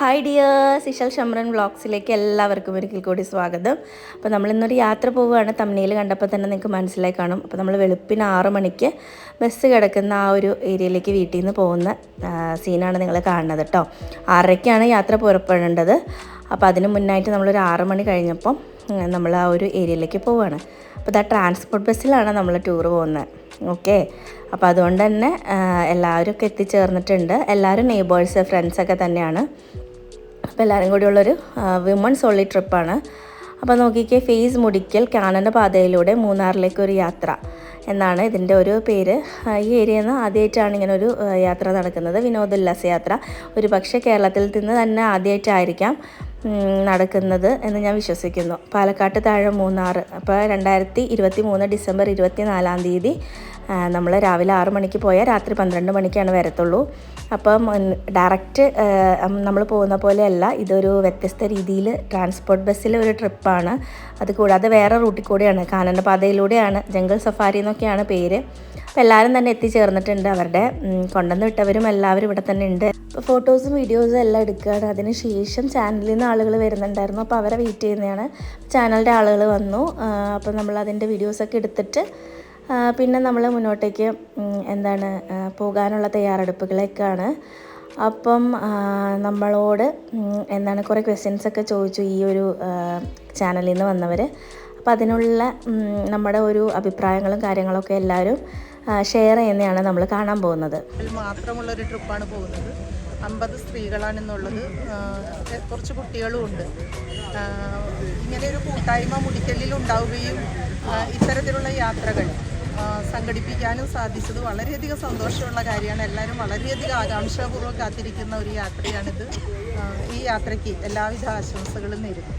Hi dear സിഷൽ ഷമ്രൻ വ്ളോഗ്സിലേക്ക് എല്ലാവർക്കും ഒരിക്കൽ കൂടി സ്വാഗതം. അപ്പോൾ നമ്മൾ ഇന്നൊരു യാത്ര പോവുകയാണ്. തമ്മിയിൽ കണ്ടപ്പോൾ തന്നെ നിങ്ങൾക്ക് മനസ്സിലായി കാണും. അപ്പോൾ നമ്മൾ വെളുപ്പിന് ആറ് മണിക്ക് ബസ് കിടക്കുന്ന ആ ഒരു ഏരിയയിലേക്ക് വീട്ടിൽ നിന്ന് പോകുന്ന സീനാണ് നിങ്ങൾ കാണുന്നത് കേട്ടോ. ആറരയ്ക്കാണ് യാത്ര പുറപ്പെടേണ്ടത്. അപ്പോൾ അതിന് മുന്നായിട്ട് നമ്മളൊരു ആറ് മണി കഴിഞ്ഞപ്പം നമ്മൾ ആ ഒരു ഏരിയയിലേക്ക് പോവുകയാണ്. അപ്പോൾ ഇതാ ട്രാൻസ്പോർട്ട് ബസ്സിലാണ് നമ്മൾ ടൂർ പോകുന്നത്. ഓക്കെ? അപ്പോൾ അതുകൊണ്ട് തന്നെ എല്ലാവരും ഒക്കെ എത്തിച്ചേർന്നിട്ടുണ്ട്. എല്ലാവരും നെയ്ബേഴ്സ് ഫ്രണ്ട്സൊക്കെ തന്നെയാണ്. അപ്പോൾ എല്ലാവരും കൂടിയുള്ളൊരു വിമൻസ് ഓൺലി ട്രിപ്പാണ് അപ്പോൾ നോക്കിക്കേ ഫേസ് മുടിക്കൽ കാനന പാതയിലൂടെ മൂന്നാറിലേക്ക് ഒരു യാത്ര എന്നാണ് ഇതിന്റെ ഒരു പേര്. ഈ ഏരിയയിൽ നിന്ന് ആദ്യമായിട്ടാണ് ഇങ്ങനെ ഒരു യാത്ര നടക്കുന്നത്. വിനോദോല്ലാസ യാത്ര ഒരു പക്ഷേ കേരളത്തിൽ നിന്ന് തന്നെ ആദ്യമായിട്ടായിരിക്കാം നടക്കുന്നത് എന്ന് ഞാൻ വിശ്വസിക്കുന്നു. പാലക്കാട്ട് താഴെ മൂന്നാർ അപ്പോൾ രണ്ടായിരത്തി ഇരുപത്തി മൂന്ന് ഡിസംബർ ഇരുപത്തി നാലാം തീയതി നമ്മൾ രാവിലെ ആറ് മണിക്ക് പോയാൽ രാത്രി പന്ത്രണ്ട് മണിക്കാണ് വരത്തുള്ളൂ. അപ്പം ഡയറക്റ്റ് നമ്മൾ പോകുന്ന പോലെയല്ല. ഇതൊരു വ്യത്യസ്ത രീതിയിൽ ട്രാൻസ്പോർട്ട് ബസ്സിലെ ഒരു ട്രിപ്പാണ് അത് കൂടാതെ വേറെ റൂട്ടിൽ കൂടെയാണ്. കാനന പാതയിലൂടെയാണ്. ജംഗിൾ സഫാരി എന്നൊക്കെയാണ് പേര്. അപ്പോൾ എല്ലാവരും തന്നെ എത്തിച്ചേർന്നിട്ടുണ്ട്. അവരുടെ കൊണ്ടുവന്ന് വിട്ടവരും എല്ലാവരും ഇവിടെ തന്നെ ഉണ്ട്. അപ്പോൾ ഫോട്ടോസും വീഡിയോസും എല്ലാം എടുക്കുകയാണ്. അതിന് ശേഷം ചാനലിൽ നിന്ന് ആളുകൾ വരുന്നുണ്ടായിരുന്നു. അപ്പോൾ അവരെ വെയിറ്റ് ചെയ്യുന്നതാണ്. ചാനലിന്റെ ആളുകൾ വന്നു. അപ്പോൾ നമ്മൾ അതിന്റെ വീഡിയോസൊക്കെ എടുത്തിട്ട് പിന്നെ നമ്മൾ മുന്നോട്ടേക്ക് എന്താണ് പോകാനുള്ള തയ്യാറെടുപ്പുകളൊക്കെയാണ്. അപ്പം നമ്മളോട് എന്താണ് കുറേ ക്വസ്റ്റ്യൻസ് ഒക്കെ ചോദിച്ചു ഈ ഒരു ചാനലിൽ നിന്ന് വന്നവർ അപ്പോൾ അതിനുള്ള നമ്മുടെ ഒരു അഭിപ്രായങ്ങളും കാര്യങ്ങളൊക്കെ എല്ലാവരും ഷെയർ ചെയ്യുന്നതാണ് നമ്മൾ കാണാൻ പോകുന്നത്. മാത്രമുള്ള ഒരു ട്രിപ്പാണ് പോകുന്നത്. അമ്പത് സ്ത്രീകളാണെന്നുള്ളത് കുറച്ച് കുട്ടികളും ഉണ്ട്. ഇങ്ങനെ ഒരു കൂട്ടായ്മ മുടിക്കലിൽ ഉണ്ടാവുകയും ഇത്തരത്തിലുള്ള യാത്രകൾ. സംഘടിപ്പിക്കാനും സാധിച്ചത് വളരെയധികം സന്തോഷമുള്ള കാര്യമാണ്. എല്ലാവരും വളരെയധികം ആകാംക്ഷാപൂർവം കാത്തിരിക്കുന്ന ഒരു യാത്രയാണിത്. ഈ യാത്രയ്ക്ക് എല്ലാവിധ ആശംസകളും നേരുന്നു.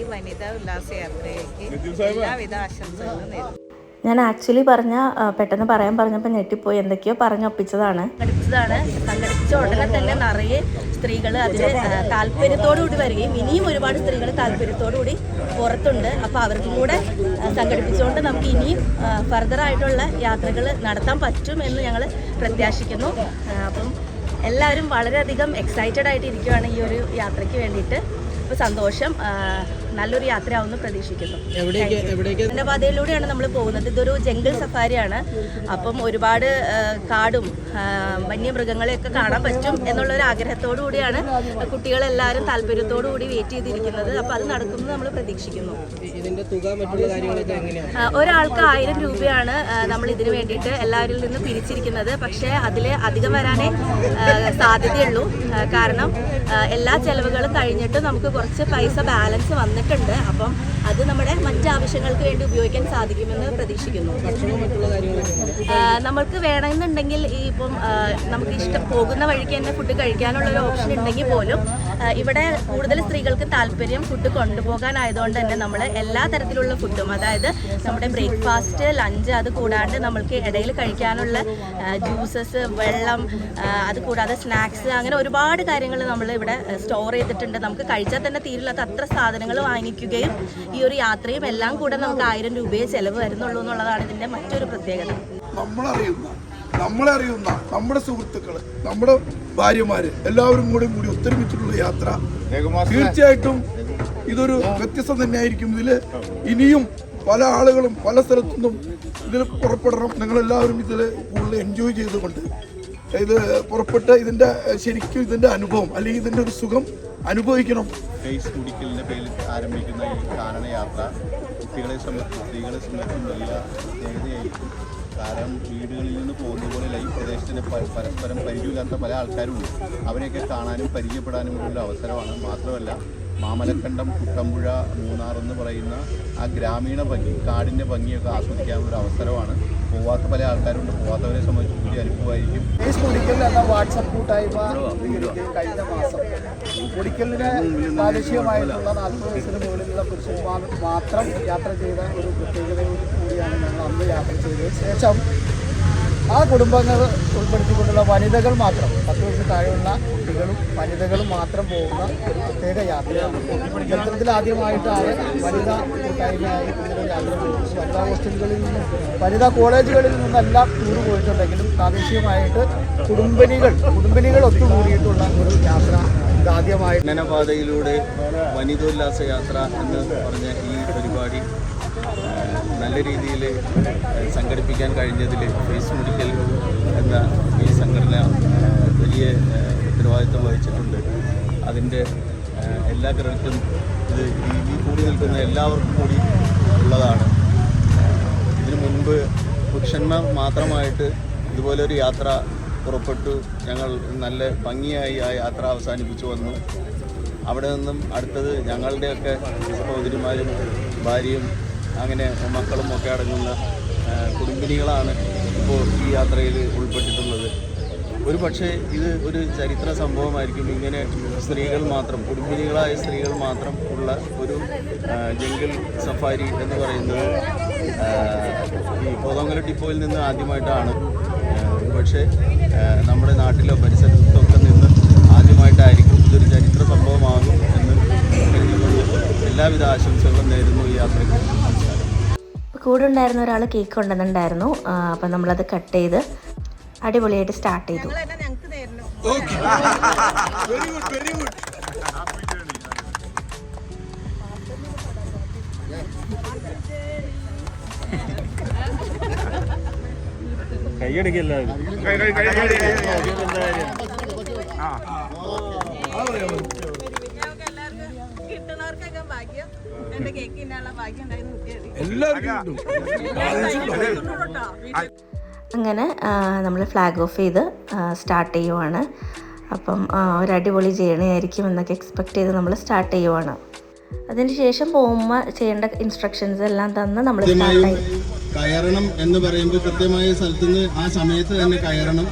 ഈ വനിതാ ഉല്ലാസ യാത്രയ്ക്ക് എല്ലാവിധ ആശംസകളും നേരുന്നു. ഞാൻ ആക്ച്വലി പറഞ്ഞ പെട്ടെന്ന് പറയാൻ പറഞ്ഞപ്പോൾ ഞെട്ടിപ്പോയി. എന്തൊക്കെയോ പറഞ്ഞൊപ്പിച്ചതാണ് സംഘടിപ്പിച്ചതാണ് സംഘടിപ്പിച്ച ഉടനെ തന്നെ നിറയെ സ്ത്രീകൾ അതിൽ താല്പര്യത്തോടുകൂടി വരികയും ഇനിയും ഒരുപാട് സ്ത്രീകൾ താല്പര്യത്തോടുകൂടി പുറത്തുണ്ട്. അപ്പോൾ അവർക്കും കൂടെ സംഘടിപ്പിച്ചുകൊണ്ട് നമുക്ക് ഇനിയും ഫർദർ ആയിട്ടുള്ള യാത്രകൾ നടത്താൻ പറ്റും എന്ന് ഞങ്ങൾ പ്രത്യാശിക്കുന്നു. അപ്പം എല്ലാവരും വളരെയധികം എക്സൈറ്റഡ് ആയിട്ട് ഇരിക്കുകയാണ് ഈ ഒരു യാത്രയ്ക്ക് വേണ്ടിയിട്ട്. അപ്പോൾ സന്തോഷം. നല്ലൊരു യാത്രയാവുമെന്ന് പ്രതീക്ഷിക്കുന്നു. എന്റെ പാതയിലൂടെയാണ് നമ്മൾ പോകുന്നത്. ഇതൊരു ജംഗിൾ സഫാരിയാണ്. അപ്പം ഒരുപാട് കാടും വന്യമൃഗങ്ങളെയൊക്കെ കാണാൻ പറ്റും എന്നുള്ള ഒരു ആഗ്രഹത്തോടു കൂടിയാണ് കുട്ടികളെല്ലാവരും താല്പര്യത്തോടു കൂടി വെയിറ്റ് ചെയ്തിരിക്കുന്നത്. അപ്പോൾ അത് നടക്കുമെന്ന് നമ്മൾ പ്രതീക്ഷിക്കുന്നു. ഒരാൾക്ക് ആയിരം രൂപയാണ് നമ്മൾ ഇതിന് വേണ്ടിയിട്ട് എല്ലാവരിൽ നിന്ന് പിരിച്ചിരിക്കുന്നത്. പക്ഷേ അതിൽ അധികം വരാനേ സാധ്യതയുള്ളൂ. കാരണം എല്ലാ ചെലവുകളും കഴിഞ്ഞിട്ട് നമുക്ക് കുറച്ച് പൈസ ബാലൻസ് വന്നിട്ടുണ്ട് അപ്പം അത് നമ്മുടെ മറ്റ് ആവശ്യങ്ങൾക്ക് വേണ്ടി ഉപയോഗിക്കാൻ സാധിക്കുമെന്ന് പ്രതീക്ഷിക്കുന്നു. നമുക്ക് വേണമെന്നുണ്ടെങ്കിൽ ഈ ഇപ്പം നമുക്ക് ഇഷ്ടം പോകുന്ന വഴിക്ക് തന്നെ ഫുഡ് കഴിക്കാനുള്ള ഒരു ഓപ്ഷൻ ഉണ്ടെങ്കിൽ പോലും ഇവിടെ കൂടുതൽ സ്ത്രീകൾക്ക് താല്പര്യം ഫുഡ് കൊണ്ടുപോകാനായതുകൊണ്ട് തന്നെ നമ്മൾ എല്ലാ തരത്തിലുള്ള ഫുഡും അതായത് നമ്മുടെ ബ്രേക്ക്ഫാസ്റ്റ് ലഞ്ച് അത് കൂടാണ്ട് നമ്മൾക്ക് ഇടയിൽ കഴിക്കാനുള്ള ജ്യൂസസ് വെള്ളം അത് കൂടാതെ സ്നാക്സ് അങ്ങനെ ഒരുപാട് കാര്യങ്ങൾ നമ്മൾ ഇവിടെ സ്റ്റോർ ചെയ്തിട്ടുണ്ട്. നമുക്ക് കഴിച്ചാൽ തന്നെ തീരില്ലാത്ത അത്ര സാധനങ്ങൾ വാങ്ങിക്കുകയും ഈ ഒരു യാത്രയും എല്ലാം കൂടെ നമുക്ക് ആയിരം രൂപയെ ചെലവ് വരുന്നുള്ളൂ എന്നുള്ളതാണ് ഇതിന്റെ മറ്റൊരു പ്രത്യേകത. നമ്മളറിയുന്ന നമ്മളറിയുന്ന നമ്മുടെ സുഹൃത്തുക്കൾ നമ്മുടെ ഭാര്യമാര് എല്ലാവരും കൂടെ കൂടി ഒത്തൊരുമിച്ചിട്ടുള്ള യാത്ര തീർച്ചയായിട്ടും ഇതൊരു വ്യത്യസ്തം തന്നെയായിരിക്കും. ഇതിൽ ഇനിയും പല ആളുകളും പല സ്ഥലത്തുനിന്നും ഇതിൽ പുറപ്പെടണം. നിങ്ങളെല്ലാവരും ഇതിൽ കൂടുതൽ എൻജോയ് ചെയ്തുകൊണ്ട് ഇത് പുറപ്പെട്ട് ഇതിന്റെ ശരിക്കും ഇതിന്റെ അനുഭവം അല്ലെങ്കിൽ ഇതിന്റെ ഒരു സുഖം അനുഭവിക്കണം. ഫേസ് കുടിക്കലിന്റെ പേരിൽ ആരംഭിക്കുന്ന ഈ കാനനയാത്ര കുട്ടികളെ സംബന്ധിച്ച് സ്ത്രീകളെ സംബന്ധിച്ചും കാരണം വീടുകളിൽ നിന്ന് പോകുന്ന പോലെയല്ല ഈ പ്രദേശത്തിന് പരസ്പരം പരിചയമില്ലാത്ത പല ആൾക്കാരും ഉണ്ട് അവരെയൊക്കെ കാണാനും പരിചയപ്പെടാനും ഉള്ള അവസരമാണ്. മാത്രമല്ല മാമലക്കണ്ടം കുട്ടമ്പുഴ മൂന്നാർ എന്ന് പറയുന്ന ആ ഗ്രാമീണ ഭംഗി കാടിന്റെ ഭംഗിയൊക്കെ ആസ്വദിക്കാനുള്ള അവസരമാണ് പോവാത്ത പല ആൾക്കാരുണ്ട്. പോവാത്തവരെ സംബന്ധിച്ച് പുതിയ അനുഭവമായിരിക്കും. എന്ന വാട്സപ്പ് കൂട്ടായ്മ കഴിഞ്ഞ മാസം. പൊടിക്കലിന് പ്രാദേശികമായിട്ടുള്ള നാൽപ്പത് വയസ്സിന് മുകളിലുള്ള പുരുഷന്മാർ മാത്രം യാത്ര ചെയ്ത ഒരു പ്രത്യേകതയോട് കൂടിയാണ് ഞങ്ങൾ അന്ന് യാത്ര ചെയ്തത്. ശേഷം ആ കുടുംബങ്ങൾ ഉൾപ്പെടുത്തിക്കൊണ്ടുള്ള വനിതകൾ മാത്രം പത്ത് വയസ്സിൽ താഴെയുള്ള കുട്ടികളും വനിതകളും മാത്രം പോകുന്ന പ്രത്യേക യാത്രയാണ്. ചരിത്രത്തിൽ ആദ്യമായിട്ടാണ് വനിതാ കൂട്ടായ്മയായി ഇങ്ങനെ യാത്ര പോകുന്നത് വനിതാ ഹോസ്റ്റലുകളിൽ നിന്നും വനിതാ കോളേജുകളിൽ നിന്നെല്ലാം ടൂർ പോയിട്ടുണ്ടെങ്കിലും പ്രാദേശികമായിട്ട് കുടുംബിനികൾ കുടുംബിനികൾ ഒത്തുകൂടിയിട്ടുള്ള ഒരു യാത്ര ഇതാദ്യമായി ജനപാതയിലൂടെ വനിതോല്ലാസ യാത്ര എന്ന് പറഞ്ഞ ഈ പരിപാടി നല്ല രീതിയിൽ സംഘടിപ്പിക്കാൻ കഴിഞ്ഞതിൽ ഫേസ് മെഡിക്കൽ എന്ന സംഘടന വലിയ ഉത്തരവാദിത്വം വഹിച്ചിട്ടുണ്ട്. അതിന്റെ എല്ലാ ക്രെഡിറ്റും ഇത് ഈ കൂടി നിൽക്കുന്ന എല്ലാവർക്കും കൂടി ഉള്ളതാണ്. ഇതിനു മുൻപ് പുരുഷന്മാർ മാത്രമായിട്ട് ഇതുപോലൊരു യാത്ര പുറപ്പെട്ടു. ഞങ്ങൾ നല്ല ഭംഗിയായി ആ യാത്ര അവസാനിപ്പിച്ചു വന്നു. അവിടെ നിന്നും അടുത്തത് ഞങ്ങളുടെയൊക്കെ സഹോദരിമാരും ഭാര്യയും അങ്ങനെ മക്കളും ഒക്കെ അടങ്ങുന്ന കുടുംബിനികളാണ് ഇപ്പോൾ ഈ യാത്രയിൽ ഉൾപ്പെട്ടിട്ടുള്ളത്. ഒരു പക്ഷേ ഇത് ഒരു ചരിത്ര സംഭവമായിരിക്കും. ഇങ്ങനെ സ്ത്രീകൾ മാത്രം കുടുംബിനികളായ സ്ത്രീകൾ മാത്രം ഉള്ള ഒരു ജംഗിൾ സഫാരി എന്ന് പറയുന്നത് ഈ കോതമംഗലം ഡിപ്പോയിൽ നിന്ന് ആദ്യമായിട്ടാണ്. പക്ഷേ നമ്മുടെ നാട്ടിലോ പരിസരത്തൊക്കെ നിന്ന് ആദ്യമായിട്ടായിരിക്കും ഇതൊരു ചരിത്ര സംഭവമാകും എന്ന് കരുതുന്നുണ്ട്. എല്ലാവിധ ആശംസകളും നേരുന്നു ഈ യാത്രയ്ക്ക്. കൂടെ ഉണ്ടായിരുന്ന ഒരാൾ കേക്ക് കൊണ്ടുവന്നിട്ടുണ്ടായിരുന്നു. അപ്പം നമ്മളത് കട്ട് ചെയ്ത് അടിപൊളിയായിട്ട് സ്റ്റാർട്ട് ചെയ്തു. ഞങ്ങളെന്നെ ഞങ്ങൾക്ക് നേരുന്നു okay very good very good ഞങ്ങൾക്ക് എല്ലാവർക്കും കിട്ടുന്നവർക്കൊക്കെ ഭാഗ്യം എന്റെ കേക്ക് ഭാഗ്യം ഉണ്ടായിരുന്നു എല്ലാവർക്കും അങ്ങനെ നമ്മൾ ഫ്ലാഗ് ഓഫ് ചെയ്ത് സ്റ്റാർട്ട് ചെയ്യുവാണ്. അപ്പം ഒരു അടിപൊളി ജേണി ആയിരിക്കും എന്നൊക്കെ എക്സ്പെക്ട് ചെയ്ത് നമ്മൾ സ്റ്റാർട്ട് ചെയ്യുവാണ്. അതിനുശേഷം പോകുമ്പോൾ ചെയ്യേണ്ട ഇൻസ്ട്രക്ഷൻസ് എല്ലാം തന്ന് നമ്മൾ സ്റ്റാർട്ടായി കയറണം എന്ന് പറയുമ്പോൾ കൃത്യമായ സ്ഥലത്ത് നിന്ന് ആ സമയത്ത് തന്നെ കയറണം.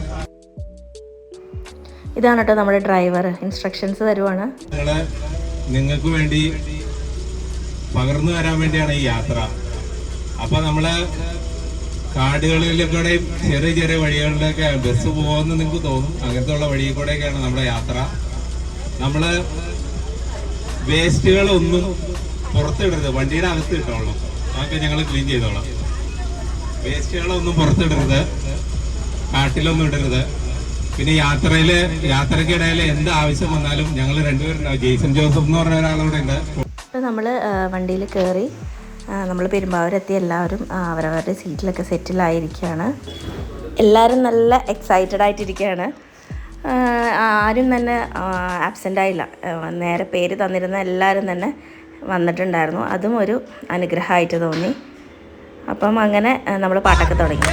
ഇതാണ് കേട്ടോ നമ്മുടെ ഡ്രൈവർ ഇൻസ്ട്രക്ഷൻസ് തരുവാണ്. നിങ്ങൾക്ക് വേണ്ടി പകർന്നു തരാൻ വേണ്ടിയാണ് ഈ യാത്ര. അപ്പൊ നമ്മൾ കാടുകളിലൂടെ ചെറിയ ചെറിയ വഴികളിലൊക്കെ ബസ് പോകുമെന്ന് നിങ്ങൾക്ക് തോന്നും. അങ്ങനത്തെ ഉള്ള വഴിയിൽ കൂടെയൊക്കെയാണ് നമ്മുടെ യാത്ര. നമ്മൾ വേസ്റ്റുകളൊന്നും പുറത്തിടരുത്. വണ്ടിയുടെ അകത്ത് കിട്ടുള്ളൂ അതൊക്കെ ഞങ്ങൾ ക്ലീൻ ചെയ്തോളാം. വേസ്റ്റുകളൊന്നും പുറത്തിടരുത്. കാട്ടിലൊന്നും ഇടരുത്. പിന്നെ യാത്രയിൽ യാത്രക്കിടയിൽ എന്ത് ആവശ്യം വന്നാലും ഞങ്ങൾ രണ്ടുപേരുണ്ടാവും. ജെയ്സൺ ജോസഫ് എന്ന് പറഞ്ഞ ഒരാളൂടെ ഉണ്ട്. നമ്മൾ വണ്ടിയിൽ കയറി നമ്മൾ പെരുമ്പാവൂരെത്തി എല്ലാവരും അവരവരുടെ സീറ്റിലൊക്കെ സെറ്റിലായിരിക്കുകയാണ്. എല്ലാവരും നല്ല എക്സൈറ്റഡ് ആയിട്ടിരിക്കുകയാണ്. ആരും തന്നെ ആബ്സെന്റ് ആയില്ല. നേരെ പേര് തന്നിരുന്ന എല്ലാവരും തന്നെ വന്നിട്ടുണ്ടായിരുന്നു. അതും ഒരു അനുഗ്രഹമായിട്ട് തോന്നി. അപ്പം അങ്ങനെ നമ്മൾ പാട്ടൊക്കെ തുടങ്ങി.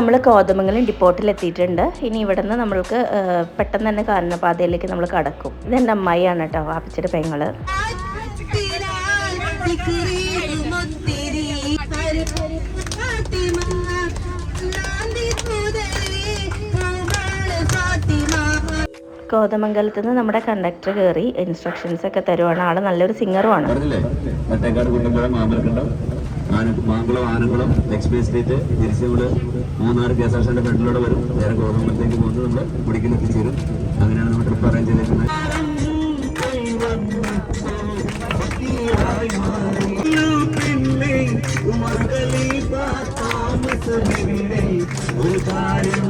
നമ്മൾ കോതമംഗലം ഡിപ്പോട്ടിൽ എത്തിയിട്ടുണ്ട് ഇനി ഇവിടെ നിന്ന് നമ്മൾക്ക് പെട്ടെന്ന് തന്നെ കാരണ പാതയിലേക്ക് നമ്മൾ കടക്കും. ഇതെന്റെ അമ്മായിയാണ് കേട്ടോ വാപ്പിച്ചിട്ട് പെങ്ങൾ. കോതമംഗലത്ത് നിന്ന് നമ്മുടെ കണ്ടക്ടർ കയറി ഇൻസ്ട്രക്ഷൻസ് ഒക്കെ തരുവാണ്. ആൾ നല്ലൊരു സിംഗറുമാണ് മാങ്കുളം ആനകുളം എക്സ്പ്രസ് സ്ട്രീറ്റ് തിരിച്ച് നമ്മൾ മൂന്നാർ കെ എസ് ആർ സിന്റെ ഫ്രണ്ടിലൂടെ വരും. നേരെ ഗോതമ്പലത്തേക്ക് പോകുന്നത് നമ്മൾ കുടിക്കുന്ന എത്തിച്ചേരും അങ്ങനെയാണ് നമ്മൾ ട്രിപ്പ് അറേഞ്ച് ചെയ്തേക്കുന്നത്. ഒരു കാര്യം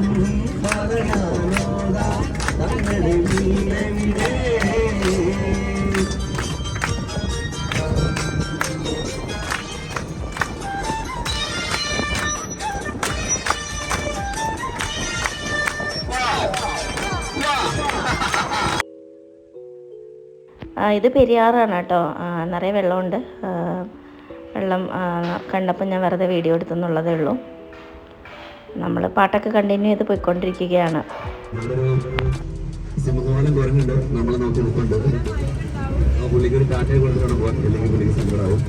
ഇത് പെരിയാറാണ് കേട്ടോ. നിറയെ വെള്ളമുണ്ട്. വെള്ളം കണ്ടപ്പോൾ ഞാൻ വെറുതെ വീഡിയോ എടുത്തെന്നുള്ളതേ ഉള്ളൂ. നമ്മൾ പാട്ടൊക്കെ കണ്ടിന്യൂ ചെയ്ത് പോയിക്കൊണ്ടിരിക്കുകയാണ്. സിംഹവാലം കുരങ്ങുണ്ട് നമ്മളെ നോക്കി നിൽക്കുന്നുണ്ട് ആ പുള്ളിക്ക് ഒരു കാറ്റയെ കൊടുത്ത് വേണം പോകാൻ അല്ലെങ്കിൽ പുള്ളിക്ക് സങ്കടമാവും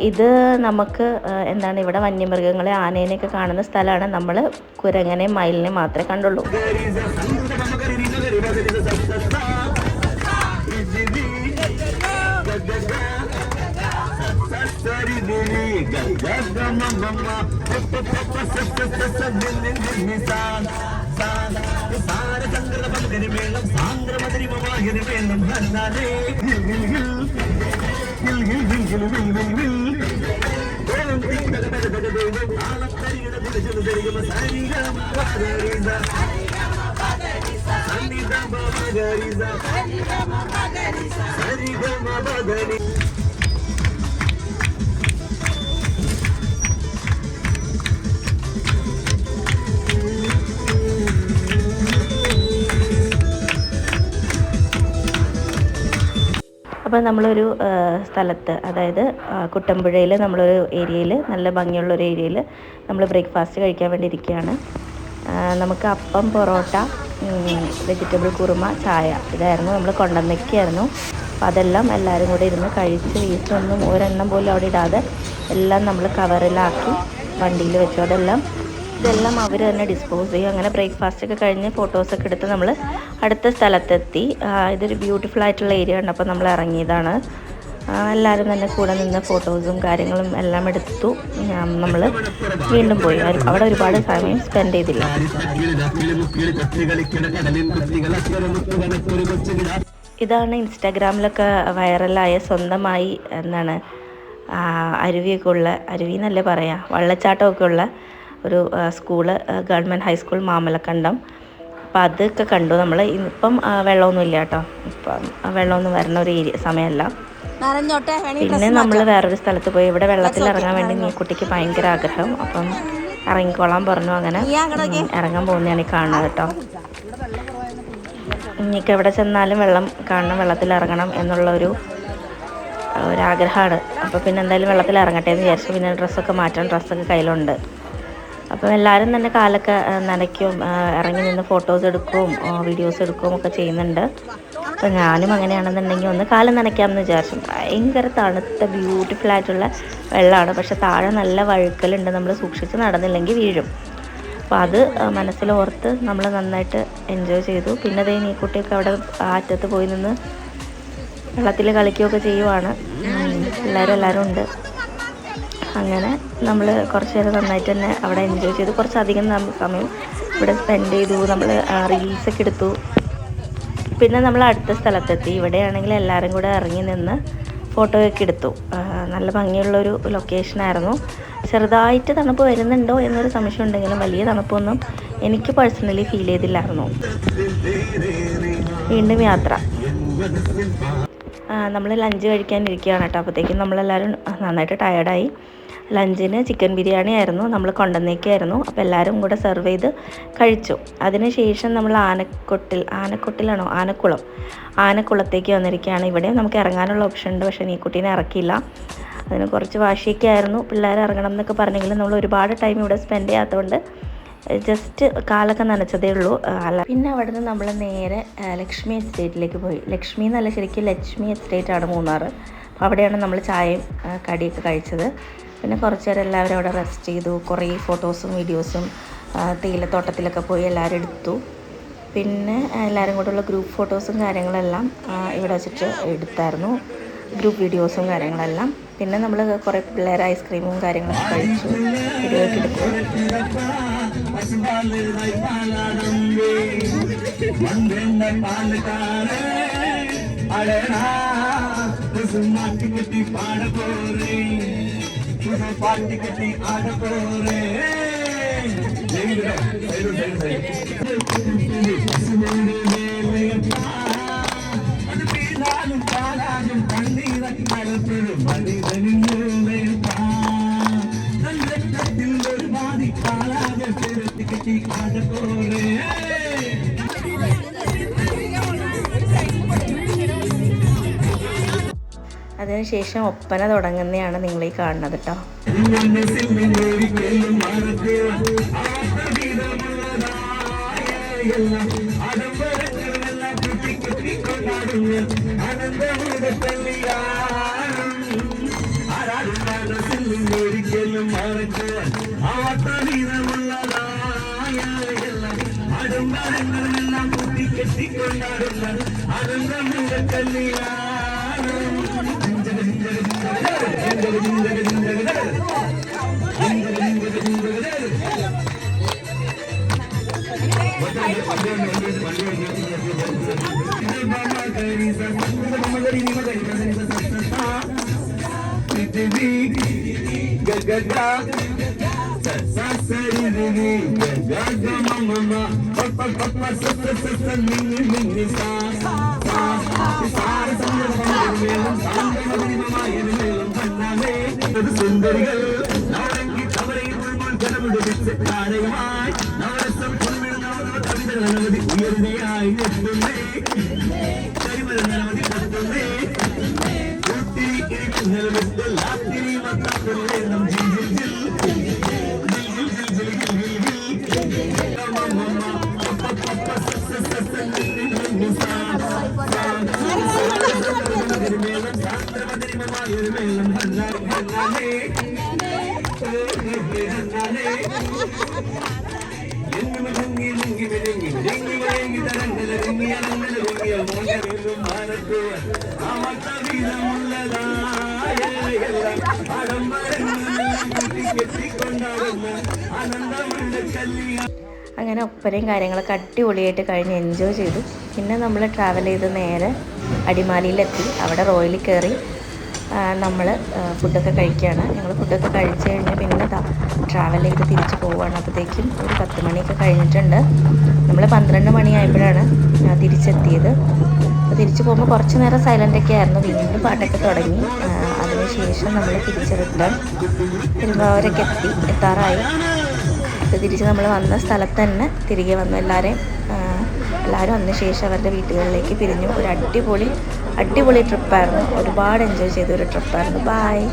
ഇത് നമുക്ക് എന്താണ് ഇവിടെ വന്യമൃഗങ്ങളെ ആനേനെയൊക്കെ കാണുന്ന സ്ഥലമാണ് നമ്മൾ കുരങ്ങനെ മയിലിനെ മാത്രമേ കണ്ടുള്ളൂ வில் வில் வில் வில் வில் வில் வில் சரிகம பதனிசா சரிகம பதனிசா അപ്പോൾ നമ്മളൊരു സ്ഥലത്ത് അതായത് കുട്ടമ്പുഴയിൽ നമ്മളൊരു ഏരിയയിൽ നല്ല ഭംഗിയുള്ള ഒരു ഏരിയയിൽ നമ്മൾ ബ്രേക്ക്ഫാസ്റ്റ് കഴിക്കാൻ വേണ്ടി ഇരിക്കുകയാണ്. നമുക്ക് അപ്പം പൊറോട്ട വെജിറ്റബിൾ കുറുമ ചായ ഇതായിരുന്നു നമ്മൾ കൊണ്ടുവന്നൊക്കെയായിരുന്നു അപ്പം അതെല്ലാം എല്ലാവരും കൂടെ ഇരുന്ന് കഴിച്ച് വീസൊന്നും ഒരെണ്ണം പോലും അവിടെ ഇടാതെ എല്ലാം നമ്മൾ കവറിലാക്കി വണ്ടിയിൽ വെച്ചു. അതെല്ലാം ഇതെല്ലാം അവർ തന്നെ ഡിസ്പോസ് ചെയ്യും. അങ്ങനെ ബ്രേക്ക്ഫാസ്റ്റ് ഒക്കെ കഴിഞ്ഞ് ഫോട്ടോസൊക്കെ എടുത്ത് നമ്മൾ അടുത്ത സ്ഥലത്തെത്തി. ഇതൊരു ബ്യൂട്ടിഫുൾ ആയിട്ടുള്ള ഏരിയ ഉണ്ട് അപ്പോൾ നമ്മൾ ഇറങ്ങിയതാണ്. എല്ലാവരും തന്നെ കൂടെ നിന്ന് ഫോട്ടോസും കാര്യങ്ങളും എല്ലാം എടുത്തു. നമ്മൾ വീണ്ടും പോയി. അവിടെ ഒരുപാട് സമയം സ്പെൻഡ് ചെയ്തില്ല. ഇതാണ് ഇൻസ്റ്റാഗ്രാമിലൊക്കെ വൈറലായ സ്വന്തമായി എന്താണ് അരുവിയൊക്കെ ഉള്ള അരുവി എന്നല്ലേ പറയാം വെള്ളച്ചാട്ടമൊക്കെ ഉള്ള ഒരു സ്കൂൾ ഗവൺമെന്റ് ഹൈസ്കൂൾ മാമലക്കണ്ടം അപ്പം അതൊക്കെ കണ്ടു നമ്മൾ ഇപ്പം വെള്ളമൊന്നും ഇല്ല കേട്ടോ ഇപ്പം വെള്ളമൊന്നും വരുന്ന ഒരു ഏരിയ സമയമല്ല. പിന്നെ നമ്മൾ വേറൊരു സ്ഥലത്ത് പോയി. ഇവിടെ വെള്ളത്തിൽ ഇറങ്ങാൻ വേണ്ടി നീ കുട്ടിക്ക് ഭയങ്കര ആഗ്രഹം. അപ്പം ഇറങ്ങിക്കോളാൻ പറഞ്ഞു അങ്ങനെ. ഇറങ്ങാൻ പോകുന്നതാണ് ഈ കാണുന്നത് കേട്ടോ ഇനിക്ക് എവിടെ ചെന്നാലും വെള്ളം കാണണം വെള്ളത്തിൽ ഇറങ്ങണം എന്നുള്ള ഒരു ഒരാഗ്രഹമാണ്. അപ്പോൾ പിന്നെ എന്തായാലും വെള്ളത്തിൽ ഇറങ്ങട്ടെ എന്ന് വിചാരിച്ചു. പിന്നെ ഡ്രസ്സൊക്കെ മാറ്റാൻ ഡ്രസ്സൊക്കെ കയ്യിലുണ്ട്. അപ്പം എല്ലാവരും തന്നെ കാലൊക്കെ നനയ്ക്കും ഇറങ്ങി നിന്ന് ഫോട്ടോസ് എടുക്കും വീഡിയോസ് എടുക്കും ഒക്കെ ചെയ്യുന്നുണ്ട്. അപ്പം ഞാനും അങ്ങനെയാണെന്നുണ്ടെങ്കിൽ ഒന്ന് കാലം നനയ്ക്കാമെന്ന് വിചാരിച്ചു. ഭയങ്കര തണുത്ത ബ്യൂട്ടിഫുൾ ആയിട്ടുള്ള വെള്ളമാണ്. പക്ഷെ താഴെ നല്ല വഴുക്കലുണ്ട്. നമ്മൾ സൂക്ഷിച്ച് നടന്നില്ലെങ്കിൽ വീഴും. അപ്പോൾ അത് മനസ്സിലോർത്ത് നമ്മൾ നന്നായിട്ട് എൻജോയ് ചെയ്തു. പിന്നെ അതേ ഈ കുട്ടിയൊക്കെ അവിടെ ആറ്റത്ത് പോയി നിന്ന് വെള്ളത്തിൽ കളിക്കുകയൊക്കെ ചെയ്യുവാണ്. എല്ലാവരും എല്ലാവരും ഉണ്ട്. അങ്ങനെ നമ്മൾ കുറച്ച് നേരം നന്നായിട്ട് തന്നെ അവിടെ എൻജോയ് ചെയ്തു. കുറച്ചധികം സമയം ഇവിടെ സ്പെൻഡ് ചെയ്തു. നമ്മൾ റീൽസൊക്കെ എടുത്തു. പിന്നെ നമ്മൾ അടുത്ത സ്ഥലത്തെത്തി. ഇവിടെയാണെങ്കിൽ എല്ലാവരും കൂടെ ഇറങ്ങി നിന്ന് ഫോട്ടോയൊക്കെ എടുത്തു. നല്ല ഭംഗിയുള്ളൊരു ലൊക്കേഷനായിരുന്നു ചെറുതായിട്ട് തണുപ്പ് വരുന്നുണ്ടോ എന്നൊരു സംശയം ഉണ്ടെങ്കിലും വലിയ തണുപ്പൊന്നും എനിക്ക് പേഴ്സണലി ഫീൽ ചെയ്തില്ലായിരുന്നു. വീണ്ടും യാത്ര. നമ്മൾ ലഞ്ച് കഴിക്കാൻ ഇരിക്കുകയാണ് കേട്ടോ. അപ്പോഴത്തേക്കും നമ്മളെല്ലാവരും നന്നായിട്ട് ടയർഡായി ലഞ്ചിന് ചിക്കൻ ബിരിയാണി ആയിരുന്നു. നമ്മൾ കൊണ്ടുവന്നേക്കായിരുന്നു. അപ്പോൾ എല്ലാവരും കൂടെ സെർവ് ചെയ്ത് കഴിച്ചു. അതിനുശേഷം നമ്മൾ ആനക്കൊട്ടിൽ ആനക്കൊട്ടിലാണോ? ആനക്കുളം. ആനക്കുളത്തേക്ക് വന്നിരിക്കുകയാണ്. ഇവിടെ നമുക്ക് ഇറങ്ങാനുള്ള ഓപ്ഷൻ ഉണ്ട്. പക്ഷേ നീ നീക്കുട്ടീനെ ഇറക്കിയില്ല. അതിന് കുറച്ച് വാശിയൊക്കെ ആയിരുന്നു. പിള്ളേർ ഇറങ്ങണം എന്നൊക്കെ പറഞ്ഞെങ്കിലും നമ്മൾ ഒരുപാട് ടൈം ഇവിടെ സ്പെൻഡ് ചെയ്യാത്തതുകൊണ്ട് ജസ്റ്റ് കാലൊക്കെ നനച്ചതേ ഉള്ളൂ. അല്ല. പിന്നെ അവിടെ നിന്ന് നമ്മൾ നേരെ ലക്ഷ്മി എസ്റ്റേറ്റിലേക്ക് പോയി. ലക്ഷ്മി എന്നല്ല ശരിക്കും ലക്ഷ്മി എസ്റ്റേറ്റ് ആണ് മൂന്നാർ അപ്പോൾ അവിടെയാണ് നമ്മൾ ചായയും കടിയൊക്കെ കഴിച്ചത്. പിന്നെ കുറച്ച് നേരം എല്ലാവരും അവിടെ റെസ്റ്റ് ചെയ്തു. കുറേ ഫോട്ടോസും വീഡിയോസും തേയിലത്തോട്ടത്തിലൊക്കെ പോയി എല്ലാവരും എടുത്തു. പിന്നെ എല്ലാവരും കൂടെയുള്ള ഗ്രൂപ്പ് ഫോട്ടോസും കാര്യങ്ങളെല്ലാം ഇവിടെ വെച്ചിട്ട് എടുത്തായിരുന്നു. ഗ്രൂപ്പ് വീഡിയോസും കാര്യങ്ങളെല്ലാം. പിന്നെ നമ്മൾ കുറേ പിള്ളേർ ഐസ്ക്രീമും കാര്യങ്ങളൊക്കെ കഴിച്ചു. വീഡിയോ ഒക്കെ എടുത്തു. பசுபாலு வைப்பாலா நம்பி வந்தெந்த பாலுக்கார அடடா பசுமாட்டி கட்டி பாட போறேன் புது பாட்டி கட்டி ஆட போறேன் അതിനുശേഷം ഒപ്പന തുടങ്ങുന്നതാണ് നിങ്ങൾ ഈ കാണുന്നത് കേട്ടോ. gaga Sasa irini gaga mama ma Papa papa sasa sasa nini nini sa sa Sara சந்தர்ப்பம் மேலும் சந்தர்ப்பமா இது மேலும் பண்ணாமே அது சுந்தரிகள் நாடங்கி தவறை உள்முள் கடவுடு விட்டு காடைவாய் நவரசம் பொன்மில் நவரவ கவிதல் அனுமதி உயர்ந்தியாய் நெட்டுமே கரிமல நலமதி பத்துமே கூட்டி இருக்கும் நிலவிட்டு லாத்திரி மக்கள் അങ്ങനെ ഒപ്പനയും കാര്യങ്ങളൊക്കെ അടിപൊളിയായിട്ട് കഴിഞ്ഞ് എൻജോയ് ചെയ്തു. പിന്നെ നമ്മൾ ട്രാവൽ ചെയ്ത് നേരെ അടിമാലിയിലെത്തി. അവിടെ റോയിൽ കയറി നമ്മൾ ഫുഡൊക്കെ കഴിക്കുകയാണ്. ഞങ്ങൾ ഫുഡൊക്കെ കഴിച്ച് കഴിഞ്ഞ് പിന്നെ ട്രാവൽ ചെയ്ത് തിരിച്ച് പോവുകയാണ്. അപ്പോഴത്തേക്കും ഒരു പത്ത് മണിയൊക്കെ കഴിഞ്ഞിട്ടുണ്ട്. നമ്മൾ പന്ത്രണ്ട് മണിയായപ്പോഴാണ് തിരിച്ചെത്തിയത്. അപ്പോൾ തിരിച്ച് പോകുമ്പോൾ കുറച്ച് നേരം സൈലന്റ് ഒക്കെ ആയിരുന്നു. വീണ്ടും പാട്ടൊക്കെ തുടങ്ങി. അതിനുശേഷം നമ്മൾ തിരിച്ച് റിട്ടേൺ പെരുമ്പാവൂരൊക്കെ എത്തി എത്താറായി. അപ്പോൾ തിരിച്ച് നമ്മൾ വന്ന സ്ഥലത്ത് തന്നെ തിരികെ വന്നു എല്ലാവരെയും എല്ലാവരും വന്ന ശേഷം അവരുടെ വീട്ടുകളിലേക്ക് പിരിഞ്ഞു. ഒരു അടിപൊളി അടിപൊളി ട്രിപ്പായിരുന്നു ഒരുപാട് എൻജോയ് ചെയ്ത ഒരു ട്രിപ്പായിരുന്നു ബായ്